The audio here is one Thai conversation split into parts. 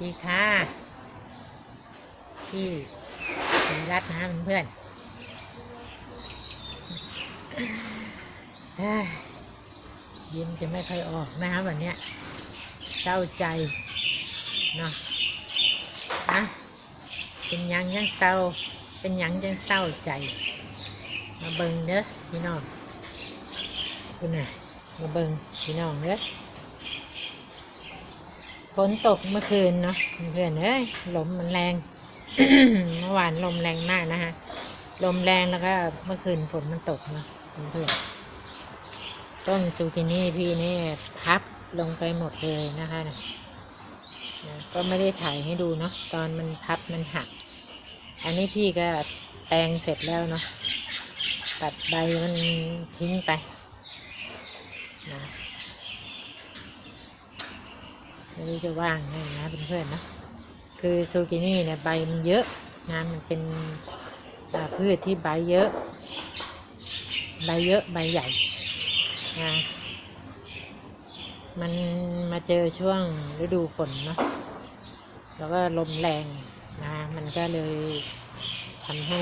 ดีค่ะที่ศรีรัตน์นะเพื่อนเอ้ยยิ้มจะไม่ค่อยออกนะคะวันนี้เศร้าใจเนาะอะเป็นยังยังเศร้า เป็นยังยังเศร้าใจ มาเบิงเด้อพี่น้องคุณน่ะมาเบิงพี่น้องเด้อ นตกเมื่อคืนเนาะเพื่อนๆเอ้ยลมมันแรง เมื่อวานลมแรงมากนะฮะ ลมแรงแล้วก็เมื่อคืนฝนมันตกเนาะเพื่อนๆต้นซูกินี่พี่นี่พับลงไปหมดเลยนะคะนะนะก็ไม่ได้ถ่ายให้ดูเนาะตอนมันพับมันหัก อันนี้พี่ก็แปลงเสร็จแล้วเนาะตัดใบมันทิ้งไปนะ ไม่รู้จะว่างไงนะเพื่อนๆนะคือซูกินี่เนี่ยใบมันเยอะนะมันเป็นพืชที่ใบเยอะ ใบเยอะใบใหญ่นะมันมาเจอช่วงฤดูฝนเนาะแล้วก็ลมแรงนะมันก็เลยทำให้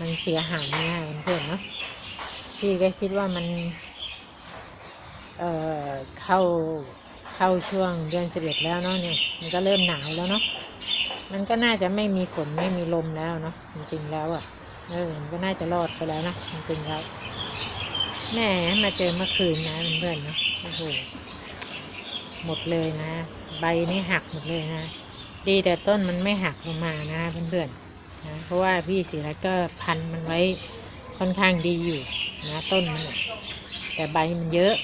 มันเสียหายนะเพื่อนๆเนาะพี่ก็คิดว่ามัน เอ่อเข้า เข้าช่วงเดือนสิบเอ็ดแล้วเนาะเนี่ยมันก็เริ่มหนาวแล้วเนาะมันก็น่าจะไม่มีฝนไม่มีลมแล้วเนาะจริงๆแล้วอะ่ะเออมันก็น่าจะรอดไปแล้วนะจริงๆแล้วแม่มาเจอเมื่อคืนนะเพื่อนๆเนาะโอ้โหหมดเลยนะ ใบนี่หักหมดเลยนะ ดีแต่ต้นมันไม่หักลงมานะเพื่อนๆนะเพราะว่าพี่ศิรัตก็พันมันไว้ค่อนข้างดีอยู่นะต้นมันแต่ใบมันเยอะ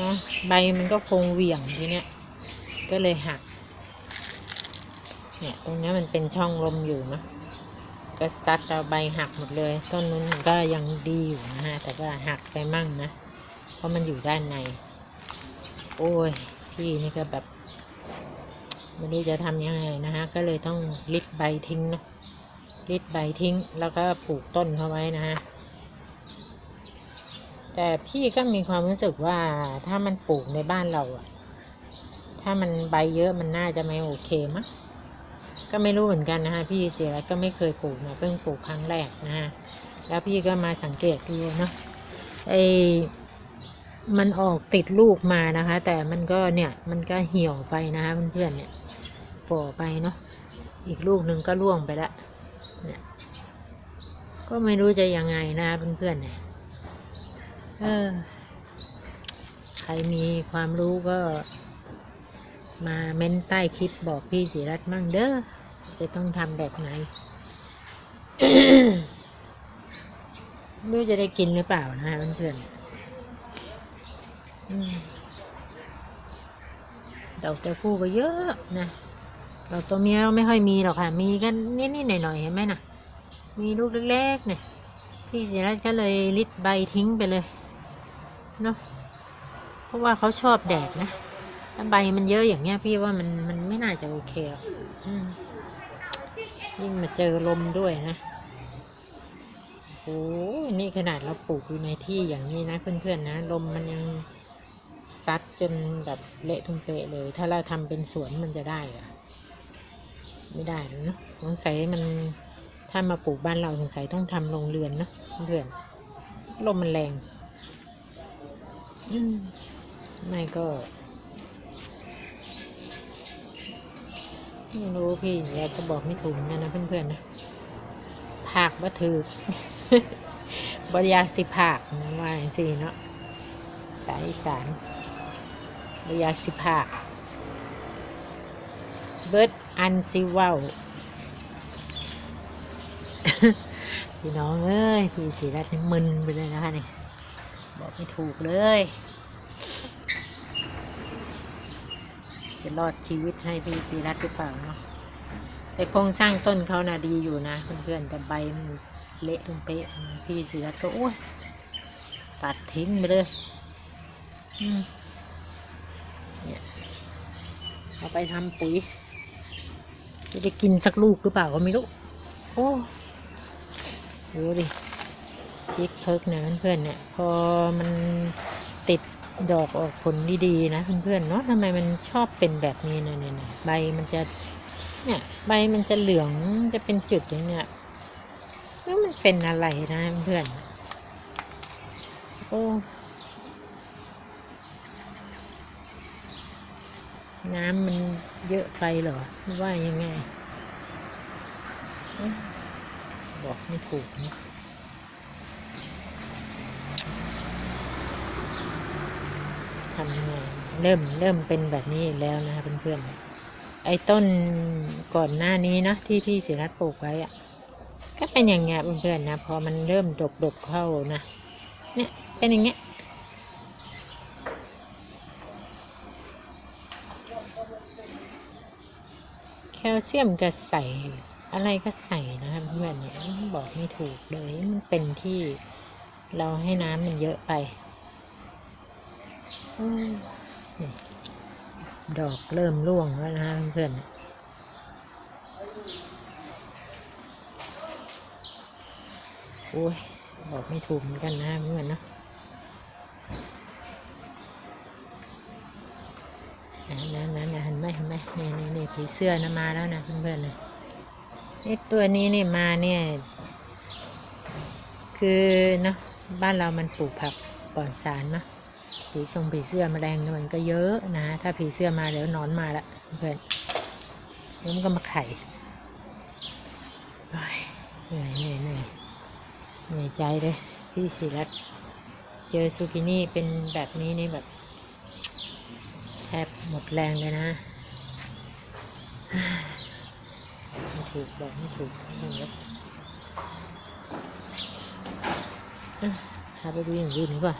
นะใบมันก็คงเหวี่ยงทีเนี้ยก็เลยหัก เนี่ยตรงนี้มันเป็นช่องลมอยู่นะก็ซัดเอาใบหักหมดเลย ต้นนู้นก็ยังดีอยู่นะฮะแต่ว่าหักไปมั่งนะ เพราะมันอยู่ด้านใน โอ้ย พี่นี่ก็แบบไม่รู้จะทำยังไงนะฮะ ก็เลยต้องริดใบทิ้งเนาะริดใบทิ้ง แล้วก็ปลูกต้นเขาไว้นะฮะ แต่พี่ก็มีความรู้สึกว่าถ้ามันปลูกในบ้านเราอะถ้ามันใบเยอะมันน่าจะไม่โอเคมั้งก็ไม่รู้เหมือนกันนะฮะพี่เสียก็ไม่เคยปลูกนะเพิ่งปลูกครั้งแรกนะฮะแล้วพี่ก็มาสังเกตดูเนาะไอ้มันออกติดลูกมานะคะ แต่มันก็เนี่ยมันก็เหี่ยวไปนะคะเพื่อนๆเนี่ยฝ่อไปเนาะอีกลูกหนึ่งก็ร่วงไปละเนี่ยก็ไม่รู้จะยังไงนะเพื่อนๆเนี่ย เออ ใครมีความรู้ก็มาเม้นใต้คลิปบอกพี่ศิรัตมั่งเด้อ จะต้องทำแบบไหนไม่รู้จะได้กินหรือเปล่านะเพื่อนๆดอกตัวผู้ก็เยอะนะดอกตัวเมียไม่ค่อยมีหรอกค่ะ มีกันนิดๆหน่อยๆเห็นไหมนะมีลูกเล็กๆเนี่ยพี่ศิรัตก็เลยริดใบทิ้งไปเลย เนาะเพราะว่าเขาชอบแดดนะถ้าใบมันเยอะอย่างเงี้ย พี่ว่ามันมันไม่น่าจะโอเคอืมยิ่งมาเจอลมด้วยนะโอ้นี่ขนาดเราปลูกอยู่ในที่อย่างนี้นะ เพื่อนๆนะลมมันยังซัดจนแบบเละทุ่มเปะเลย ถ้าเราทำเป็นสวนมันจะได้อะไม่ได้หรอกเนาะสงสัยมันถ้ามาปลูกบ้านเราสงสัยต้องทำโรงเรือนเนาะเพื่อนลมมันแรง ไม่ก็ ไม่รู้พี่แยกก็บอกไม่ถูกนกันะเพื่อนๆนะภาคบ่ถือบริยาสิภาคว่าอย่างสี่เนาะสายสารบริยาสิภาคเบิร์ดอันซิว้าพี่น้องเอ้ยพี่สีรัตน์มึนไปเลยนะคะนี่ บอกไม่ถูกเลย จะรอดชีวิตให้พี่สีรัตหรือเปล่าเนาะแต่โครงสร้างต้นเขาน่ะดีอยู่นะเพื่อนๆแต่ใบมันเละทุ่มเป๊ะพี่สีรัตน์ก็โอ้ยตัดทิ้งไปเลยเนี่ยเอาไปทำปุ๋ยจะได้กินสักลูกหรือเปล่าก็ไม่รู้โอ้ดูดิ พริกเพิกเนี่ยเพื่อนๆเนี่ย พอมันติดดอกออกผลดีๆนะเพื่อนๆเนาะทำไมมันชอบเป็นแบบนี้นะเนี่ยนะใบมันจะเนี่ยใบมันจะเหลืองจะเป็นจุดอย่างเนี้ยแล้วมันเป็นอะไรนะเพื่อนโอ้น้ำมันเยอะไปเหรอว่ายังไง บอกไม่ถูกนะ ทำไงเริ่มเริ่มเป็นแบบนี้แล้วนะคะเพื่อนๆไอ้ต้นก่อนหน้านี้นะที่พี่ศิรัตน์ปลูกไว้อะก็เป็นอย่างเงี้ยเพื่อนๆนะพอมันเริ่มดกดกเข้านะเนี่ยเป็นอย่างเงี้ยแคลเซียมก็ใส่อะไรก็ใส่นะครับเพื่อนเนี่ยบอกไม่ถูกเลยมันเป็นที่เราให้น้ำมันเยอะไป ดอกเริ่มร่วงแล้วนะฮะเพื่อนโอ้ยบอกไม่ถูกเหมือนกันนะเพื่อนเนาะนั่นนั่นนั่นเห็นไหมเห็นไหมนี่นี่นี่ผีเสื้อนะมาแล้วนะเพื่อนๆนะนี่ตัวนี้นี่มาเนี่ยคือเนาะบ้านเรามันปลูกผักปลอดสารเนาะ ผีทรงผีเสื้อมแมลงเนี่ยมันก็เยอะนะ ถ้าผีเสื้อมาเดี๋ยวนอนมาละเพื่อนแล้วมันก็มาไข่เหนื่อยเหนื่อยเหนื่อยเหนื่อยใจเลยพี่ศิรัตเจอซูกินี่เป็นแบบนี้นี่แบบแทบหมดแรงเลยนะไม่ถูกบอกไม่ถูกเห็นไหมอะพาไปดูอย่างอื่นดีกว่า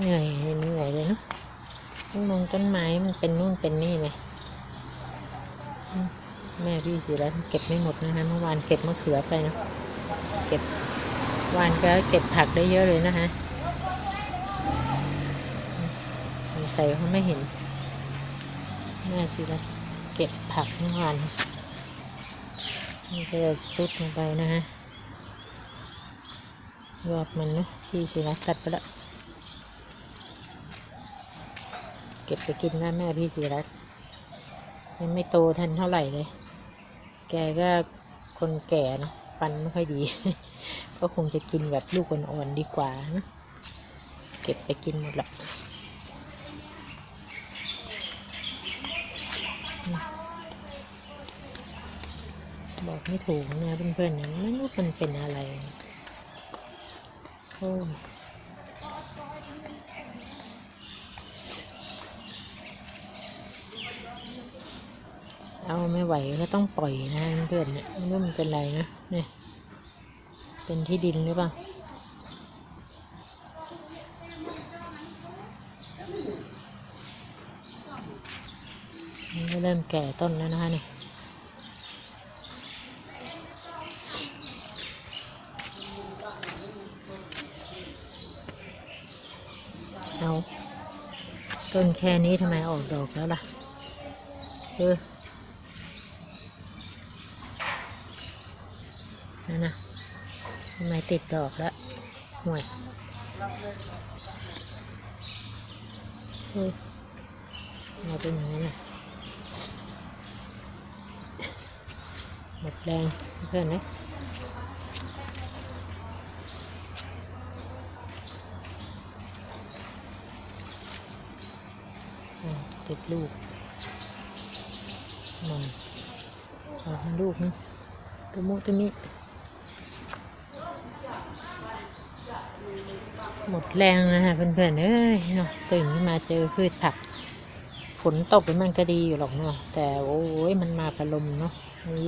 เหนื่อยเหนื่อยเลยเนาะต้นมงต้นไม้มันเป็นนู่นเป็นนี่เลยแม่พี่สิแล้วเก็บไม่หมดนะคะเมื่อวานเก็บมะเขือไปเนาะเก็บวานก็เก็บผักได้เยอะเลยนะคะสงสัยเขาไม่เห็นแม่สิแล้วเก็บผักเมื่อวานนี่ก็จะซุดลงไปนะฮะยอดมันนะพี่สิแล้วตัดไปแล้ว เก็บไปกินนะแม่พี่ศิรัตยังไม่โตทันเท่าไหร่เลย แกก็คนแก่เนอะฟันไม่ค่อยดี ก็คงจะกินแบบลูกอ่อนๆดีกว่านะเก็บไปกินหมดละบอกไม่ถูกนะเพื่อนๆนะไม่รู้มันเป็นอะไร โอ้ เอาไม่ไหวก็ต้องปล่อยนะเพื่อนเนี่ยไม่มันเป็นไรนะเนี่ยเป็นที่ดินหรือเปล่ามันก็เริ่มแก่ต้นแล้วนะคะเนี่ยเอาต้นแค่นี้ทำไมออกดอกแล้วล่ะเออ นั่นนะทำไมติดดอกแล้วห่วยเฮ้ยมาเป็นอย่างนั้นน่ะหมดแรงเพื่อนนะติดลูกมันออกมาลูกนึงตัวมุตัวมิ หมดแรงนะฮะเพื่อนๆเอ้ยเนาะตื่นขึ้นมาเจอพืชผักฝนตกมันก็ดีอยู่หรอกเนาะแต่โอ้ยมันมากับลมเนาะ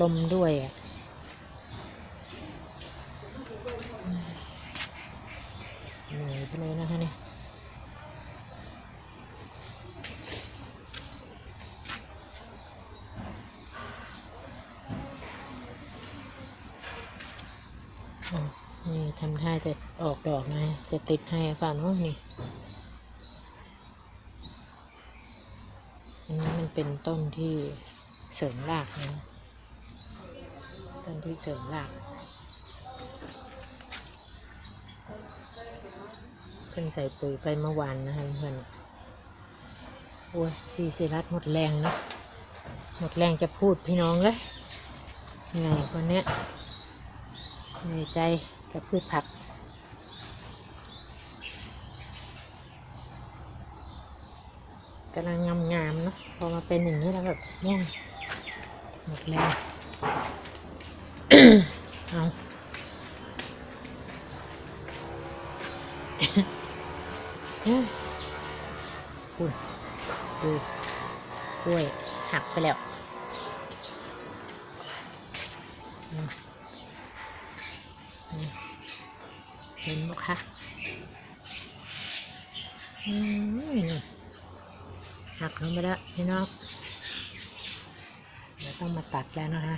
ลมด้วยอะเหนื่อยไปเลยนะคะเนี่ยอะ นี่ทำท่าจะออกดอกนะ จะติดให้ก่อนว่านี่ อันนี้มันเป็นต้นที่เสริมรากนะ ต้นที่เสริมรากเพิ่งใส่ปุ๋ยไปเมื่อวานนะคะเพื่อนโอ้ยพี่ศิรัตหมดแรงเนาะ หมดแรงจะพูดพี่น้องเลยเหนื่อยคนเนี้ยเหนื่อยใจ กับพืชผัก กำลังงามๆเนาะพอมาเป็นอย่างนี้แล้วแบบง่วงหมดแรงเอาคุณดูกล้วยหักไปแล้วอืมอืม เห็นไหมคะอืมหักลงไปแล้วพี่น้องเดี๋ยวต้องมาตัดแล้วนะคะ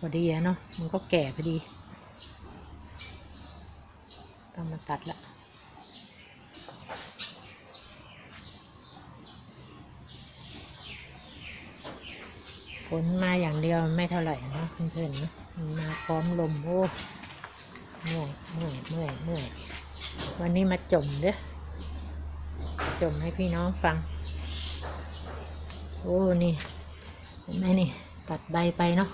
พอดีอะเนาะมันก็แก่พอดี ต้องมาตัดละฝนมาอย่างเดียวไม่เท่าไหร่นะเพื่อนๆนะมันมาพร้อมลมโอ้ เมื่อยเมื่อยเมื่อยเมื่อยวันนี้มาจมเด้อจมให้พี่น้องฟัง โอ้ นี่เห็นไหมนี่ ตัดใบไปเนาะ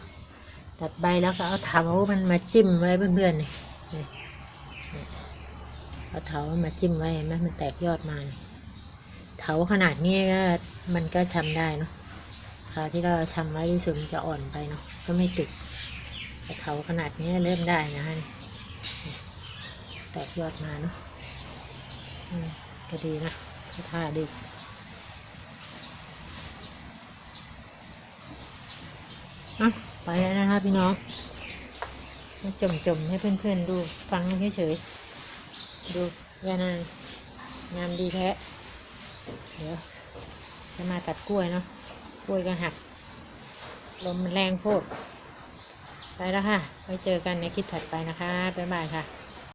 ตัดใบแล้วก็เอาเถามันมาจิ้มไว้เพื่อนๆนี่นี่นี่เอาเถามาจิ้มไว้เห็นไหมมันแตกยอดมาเถาขนาดนี้ก็มันก็ชำได้เนาะคราวที่เราชำไว้รู้สึกมันจะอ่อนไปเนาะ ก็ไม่ติดแต่เถาขนาดนี้เริ่มได้นะฮะนี่ แตกยอดมาเนาะอืมก็ดีนะท่าดีอะไปแล้วนะคะพี่น้องมาจมๆให้เพื่อนๆดูฟังเฉยๆดูยานางงามดีแท้เดี๋ยวจะมาตัดกล้วยเนาะกล้วยก็หักลมมันแรงโพด ไปแล้วค่ะ ไว้เจอกันในคลิปถัดไปนะคะบ๊ายบายค่ะ